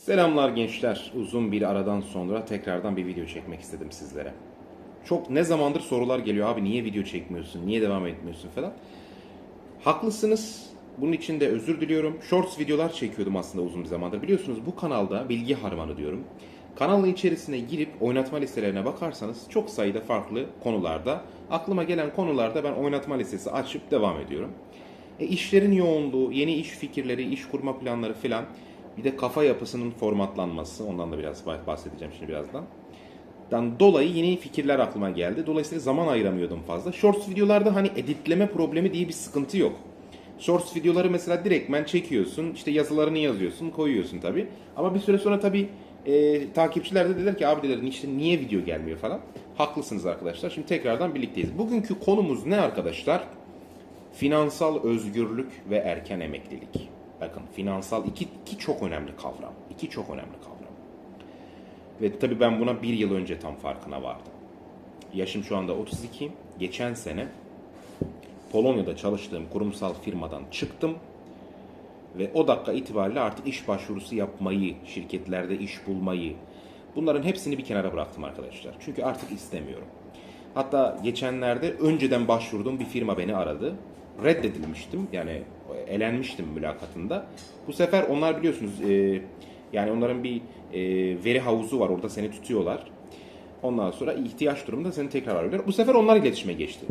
Selamlar gençler. Uzun bir aradan sonra tekrardan bir video çekmek istedim sizlere. Çok ne zamandır sorular geliyor abi niye video çekmiyorsun, niye devam etmiyorsun falan. Haklısınız. Bunun için de özür diliyorum. Shorts videolar çekiyordum aslında uzun bir zamandır. Biliyorsunuz bu kanalda bilgi harmanı diyorum. Kanalın içerisine girip oynatma listelerine bakarsanız çok sayıda farklı konularda aklıma gelen konularda ben oynatma listesi açıp devam ediyorum. E, işlerin yoğunluğu, yeni iş fikirleri, iş kurma planları filan bir de kafa yapısının formatlanması ondan da biraz bahsedeceğim şimdi birazdan. Dan dolayı yeni fikirler aklıma geldi. Dolayısıyla zaman ayıramıyordum fazla. Shorts videolarda hani editleme problemi diye bir sıkıntı yok. Shorts videoları mesela direktmen çekiyorsun, işte yazılarını yazıyorsun, koyuyorsun tabi. Ama bir süre sonra tabi e, takipçiler de dediler ki abi dediler işte niye video gelmiyor falan. Haklısınız arkadaşlar. Şimdi tekrardan birlikteyiz. Bugünkü konumuz ne arkadaşlar? Finansal özgürlük ve erken emeklilik. Bakın finansal iki, iki çok önemli kavram. İki çok önemli kavram. Ve tabii ben buna bir yıl önce tam farkına vardım. Yaşım şu anda 32. Geçen sene Polonya'da çalıştığım kurumsal firmadan çıktım. Ve o dakika itibariyle artık iş başvurusu yapmayı, şirketlerde iş bulmayı, bunların hepsini bir kenara bıraktım arkadaşlar. Çünkü artık istemiyorum. Hatta geçenlerde önceden başvurduğum bir firma beni aradı. Reddedilmiştim. Yani elenmiştim mülakatında. Bu sefer onlar biliyorsunuz e, yani onların bir e, veri havuzu var. Orada seni tutuyorlar. Ondan sonra ihtiyaç durumunda seni tekrar arıyorlar. Bu sefer onlar iletişime geçti.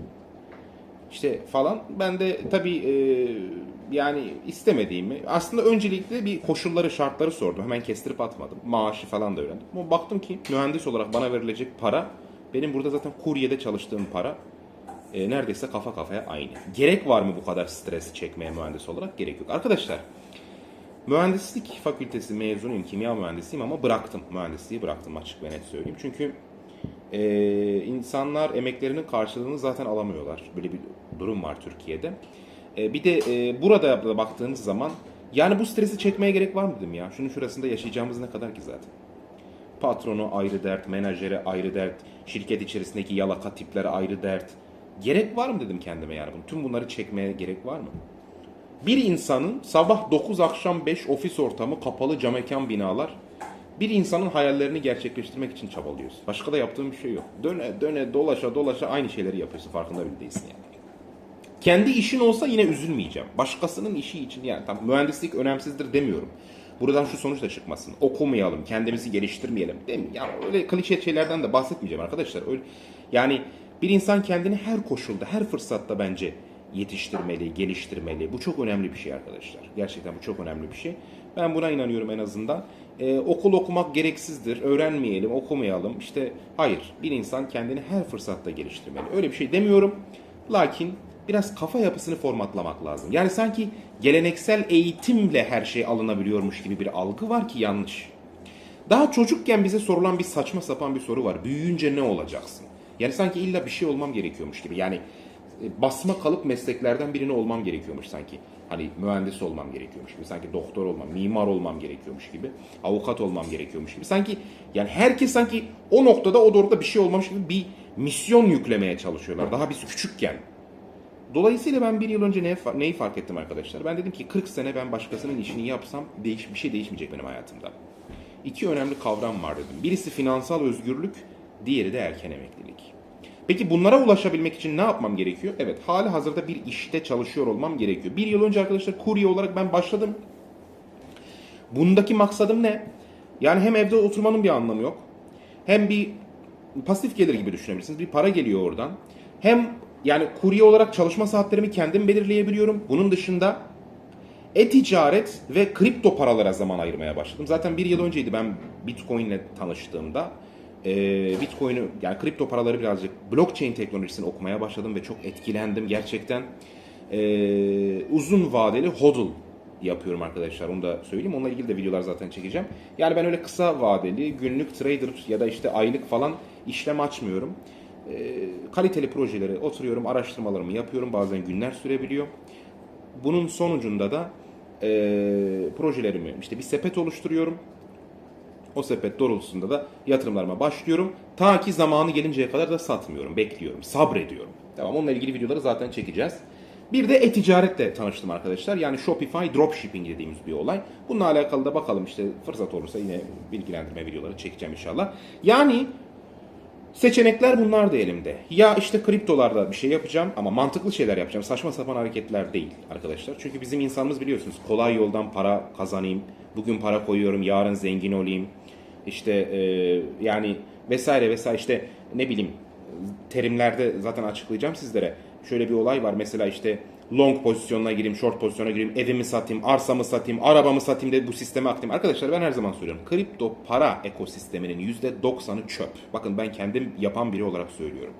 İşte falan. Ben de tabii e, yani istemediğimi aslında öncelikle bir koşulları şartları sordum. Hemen kestirip atmadım. Maaşı falan da öğrendim. Ama baktım ki mühendis olarak bana verilecek para benim burada zaten kuryede çalıştığım para e, neredeyse kafa kafaya aynı. Gerek var mı bu kadar stresi çekmeye mühendis olarak? Gerek yok. Arkadaşlar mühendislik fakültesi mezunuyum, kimya mühendisiyim ama bıraktım. Mühendisliği bıraktım açık ve net söyleyeyim. Çünkü e, insanlar emeklerinin karşılığını zaten alamıyorlar. Böyle bir durum var Türkiye'de. E, bir de e, burada da baktığınız zaman yani bu stresi çekmeye gerek var mı dedim ya. Şunun şurasında yaşayacağımız ne kadar ki zaten. Patronu ayrı dert, menajere ayrı dert, şirket içerisindeki yalaka tiplere ayrı dert. Gerek var mı dedim kendime yani. bunu. Tüm bunları çekmeye gerek var mı? Bir insanın sabah 9 akşam 5 ofis ortamı, kapalı cam mekan binalar bir insanın hayallerini gerçekleştirmek için çabalıyoruz. Başka da yaptığım bir şey yok. Döne döne dolaşa dolaşa aynı şeyleri yapıyorsun farkında bile değilsin yani. Kendi işin olsa yine üzülmeyeceğim. Başkasının işi için yani tam mühendislik önemsizdir demiyorum. Buradan şu sonuç da çıkmasın. Okumayalım, kendimizi geliştirmeyelim. Değil mi? Yani öyle klişe şeylerden de bahsetmeyeceğim arkadaşlar. Öyle, yani bir insan kendini her koşulda, her fırsatta bence yetiştirmeli, geliştirmeli. Bu çok önemli bir şey arkadaşlar. Gerçekten bu çok önemli bir şey. Ben buna inanıyorum en azından. Ee, okul okumak gereksizdir. Öğrenmeyelim, okumayalım. İşte hayır. Bir insan kendini her fırsatta geliştirmeli. Öyle bir şey demiyorum. Lakin biraz kafa yapısını formatlamak lazım. Yani sanki geleneksel eğitimle her şey alınabiliyormuş gibi bir algı var ki yanlış. Daha çocukken bize sorulan bir saçma sapan bir soru var. Büyüyünce ne olacaksın? Yani sanki illa bir şey olmam gerekiyormuş gibi. Yani e, basma kalıp mesleklerden birini olmam gerekiyormuş sanki. Hani mühendis olmam gerekiyormuş gibi. Sanki doktor olmam, mimar olmam gerekiyormuş gibi. Avukat olmam gerekiyormuş gibi. Sanki yani herkes sanki o noktada o doğruda bir şey olmamış gibi bir misyon yüklemeye çalışıyorlar. Daha biz küçükken. Dolayısıyla ben bir yıl önce ne, neyi fark ettim arkadaşlar? Ben dedim ki 40 sene ben başkasının işini yapsam değiş, bir şey değişmeyecek benim hayatımda. İki önemli kavram var dedim. Birisi finansal özgürlük, diğeri de erken emeklilik. Peki bunlara ulaşabilmek için ne yapmam gerekiyor? Evet, hali hazırda bir işte çalışıyor olmam gerekiyor. Bir yıl önce arkadaşlar kurye olarak ben başladım. Bundaki maksadım ne? Yani hem evde oturmanın bir anlamı yok. Hem bir pasif gelir gibi düşünebilirsiniz. Bir para geliyor oradan. Hem yani kurye olarak çalışma saatlerimi kendim belirleyebiliyorum. Bunun dışında e-ticaret ve kripto paralara zaman ayırmaya başladım. Zaten bir yıl önceydi ben Bitcoin ile tanıştığımda. Ee, Bitcoin'i yani kripto paraları birazcık blockchain teknolojisini okumaya başladım ve çok etkilendim. Gerçekten ee, uzun vadeli hodl yapıyorum arkadaşlar onu da söyleyeyim. Onunla ilgili de videolar zaten çekeceğim. Yani ben öyle kısa vadeli günlük trader ya da işte aylık falan işlem açmıyorum. Ee, kaliteli projeleri oturuyorum, araştırmalarımı yapıyorum. Bazen günler sürebiliyor. Bunun sonucunda da e, projelerimi işte bir sepet oluşturuyorum. O sepet doğrultusunda da yatırımlarıma başlıyorum. Ta ki zamanı gelinceye kadar da satmıyorum, bekliyorum, sabrediyorum. Tamam onunla ilgili videoları zaten çekeceğiz. Bir de e-ticaretle tanıştım arkadaşlar. Yani Shopify dropshipping dediğimiz bir olay. Bununla alakalı da bakalım işte fırsat olursa yine bilgilendirme videoları çekeceğim inşallah. Yani Seçenekler bunlar da elimde. Ya işte kriptolarda bir şey yapacağım ama mantıklı şeyler yapacağım. Saçma sapan hareketler değil arkadaşlar. Çünkü bizim insanımız biliyorsunuz kolay yoldan para kazanayım. Bugün para koyuyorum, yarın zengin olayım. İşte e, yani vesaire vesaire işte ne bileyim terimlerde zaten açıklayacağım sizlere. Şöyle bir olay var mesela işte long pozisyonuna gireyim, short pozisyona gireyim, evimi satayım, arsamı satayım, arabamı satayım de bu sisteme aklayayım. Arkadaşlar ben her zaman söylüyorum. Kripto para ekosisteminin %90'ı çöp. Bakın ben kendim yapan biri olarak söylüyorum.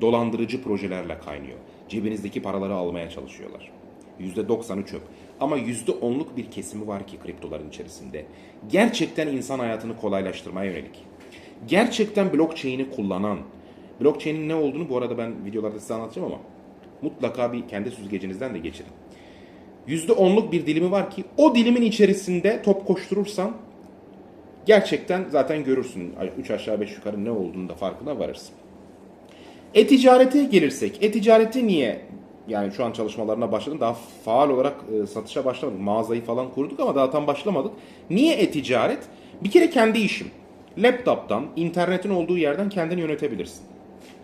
Dolandırıcı projelerle kaynıyor. Cebinizdeki paraları almaya çalışıyorlar. %90'ı çöp. Ama %10'luk bir kesimi var ki kriptoların içerisinde. Gerçekten insan hayatını kolaylaştırmaya yönelik. Gerçekten blockchain'i kullanan, blockchain'in ne olduğunu bu arada ben videolarda size anlatacağım ama mutlaka bir kendi süzgecinizden de geçirin. %10'luk bir dilimi var ki o dilimin içerisinde top koşturursan gerçekten zaten görürsün. 3 aşağı 5 yukarı ne olduğunu da farkına varırsın. E-ticarete gelirsek. E-ticareti niye? Yani şu an çalışmalarına başladım. Daha faal olarak e, satışa başlamadık. Mağazayı falan kurduk ama daha tam başlamadık. Niye e-ticaret? Bir kere kendi işim. Laptop'tan, internetin olduğu yerden kendini yönetebilirsin.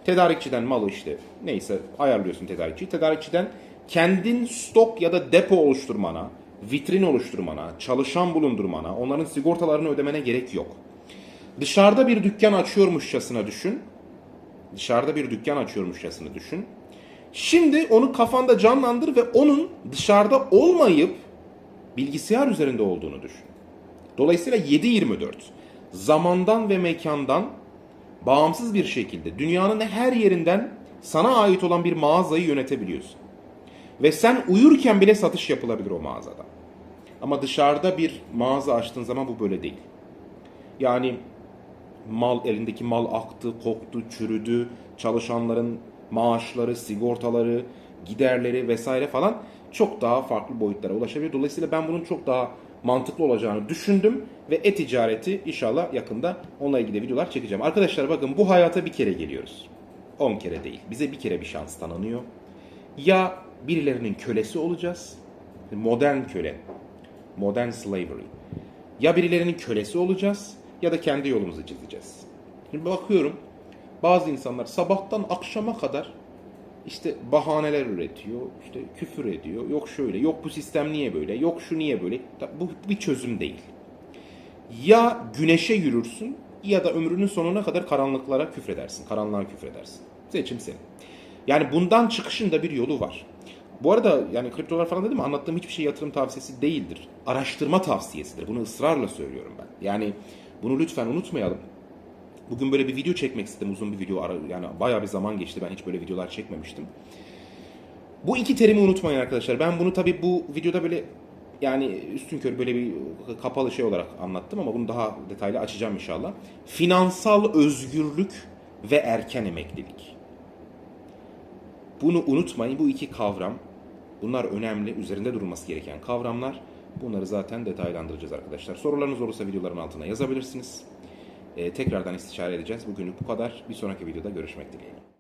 Tedarikçiden malı işte neyse ayarlıyorsun tedarikçiyi. Tedarikçiden kendin stok ya da depo oluşturmana, vitrin oluşturmana, çalışan bulundurmana, onların sigortalarını ödemene gerek yok. Dışarıda bir dükkan açıyormuşçasına düşün. Dışarıda bir dükkan açıyormuşçasına düşün. Şimdi onu kafanda canlandır ve onun dışarıda olmayıp bilgisayar üzerinde olduğunu düşün. Dolayısıyla 7-24 zamandan ve mekandan bağımsız bir şekilde dünyanın her yerinden sana ait olan bir mağazayı yönetebiliyorsun. Ve sen uyurken bile satış yapılabilir o mağazada. Ama dışarıda bir mağaza açtığın zaman bu böyle değil. Yani mal elindeki mal aktı, koktu, çürüdü, çalışanların maaşları, sigortaları, giderleri vesaire falan çok daha farklı boyutlara ulaşabilir. Dolayısıyla ben bunun çok daha mantıklı olacağını düşündüm ve e-ticareti inşallah yakında onunla ilgili videolar çekeceğim. Arkadaşlar bakın bu hayata bir kere geliyoruz. 10 kere değil. Bize bir kere bir şans tanınıyor. Ya birilerinin kölesi olacağız. Modern köle. Modern slavery. Ya birilerinin kölesi olacağız ya da kendi yolumuzu çizeceğiz. Şimdi bakıyorum bazı insanlar sabahtan akşama kadar işte bahaneler üretiyor, işte küfür ediyor, yok şöyle, yok bu sistem niye böyle, yok şu niye böyle. Bu bir çözüm değil. Ya güneşe yürürsün ya da ömrünün sonuna kadar karanlıklara küfredersin, karanlığa küfredersin. Seçim senin. Yani bundan çıkışın da bir yolu var. Bu arada yani kriptolar falan dedim anlattığım hiçbir şey yatırım tavsiyesi değildir. Araştırma tavsiyesidir. Bunu ısrarla söylüyorum ben. Yani bunu lütfen unutmayalım. Bugün böyle bir video çekmek istedim. Uzun bir video. Yani bayağı bir zaman geçti. Ben hiç böyle videolar çekmemiştim. Bu iki terimi unutmayın arkadaşlar. Ben bunu tabii bu videoda böyle yani üstün körü böyle bir kapalı şey olarak anlattım ama bunu daha detaylı açacağım inşallah. Finansal özgürlük ve erken emeklilik. Bunu unutmayın. Bu iki kavram bunlar önemli. Üzerinde durulması gereken kavramlar. Bunları zaten detaylandıracağız arkadaşlar. Sorularınız olursa videoların altına yazabilirsiniz. Ee, tekrardan istişare edeceğiz. Bugünlük bu kadar. Bir sonraki videoda görüşmek dileğiyle.